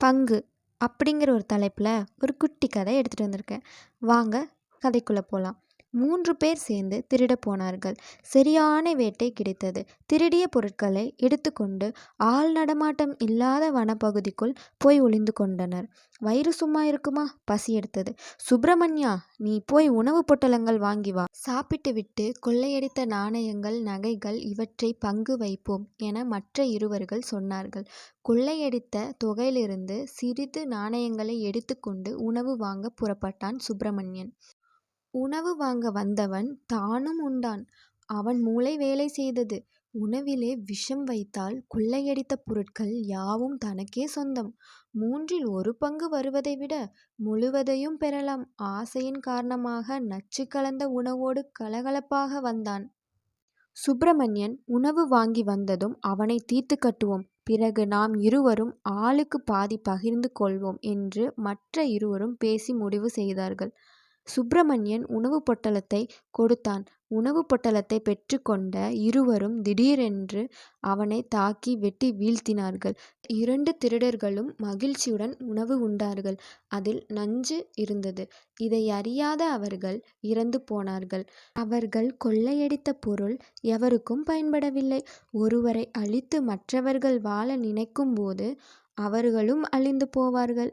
பங்கு அப்படிங்கிற ஒரு தலைப்பில் ஒரு குட்டி கதை எடுத்துகிட்டு வந்திருக்கேன். வாங்க கதைக்குள்ளே போகலாம் மூன்று பேர் சேர்ந்து திருடப் போனார்கள். சரியான வேட்டை கிடைத்தது. திருடிய பொருட்களை எடுத்துக்கொண்டு ஆள் நடமாட்டம் இல்லாத வனப்பகுதிக்குள் போய் ஒளிந்து கொண்டனர். வயிறு சும்மா இருக்குமா? பசி எடுத்தது. சுப்பிரமணியா நீ போய் உணவு பொட்டலங்கள் வாங்கி வா. சாப்பிட்டு விட்டு கொள்ளையடித்த நாணயங்கள் நகைகள் இவற்றை பங்கு வைப்போம் என மற்ற இருவர்கள் சொன்னார்கள். கொள்ளையடித்த தொகையிலிருந்து சிறிது நாணயங்களை எடுத்துக்கொண்டு உணவு வாங்க புறப்பட்டான் சுப்பிரமணியன். உணவு வாங்க வந்தவன் தானும் உண்டான். அவன் மூளை வேலை செய்தது. உணவிலே விஷம் வைத்தால் கொள்ளையடித்த பொருட்கள் யாவும் தனக்கே சொந்தம். மூன்றில் ஒரு பங்கு வருவதை விட முழுவதையும் பெறலாம். ஆசையின் காரணமாக நச்சு கலந்த உணவோடு கலகலப்பாக வந்தான். சுப்பிரமணியன் உணவு வாங்கி வந்ததும் அவனை தீர்த்து கட்டுவோம். பிறகு நாம் இருவரும் ஆளுக்கு பாதி பகிர்ந்து கொள்வோம் என்று மற்ற இருவரும் பேசி முடிவு செய்தார்கள். சுப்பிரமணியன் உணவு பொட்டலத்தை கொடுத்தான். உணவு பொட்டலத்தை பெற்றுக்கொண்ட இருவரும் திடீரென்று அவனை தாக்கி வெட்டி வீழ்த்தினார்கள். இரண்டு திருடர்களும் மகிழ்ச்சியுடன் உணவு உண்டார்கள். அதில் நஞ்சு இருந்தது. இதை அறியாத அவர்கள் இறந்து போனார்கள். அவர்கள் கொள்ளையடித்த பொருள் எவருக்கும் பயன்படவில்லை. ஒருவரை அழித்து மற்றவர்கள் வாழ நினைக்கும்போது அவர்களும் அழிந்து போவார்கள்.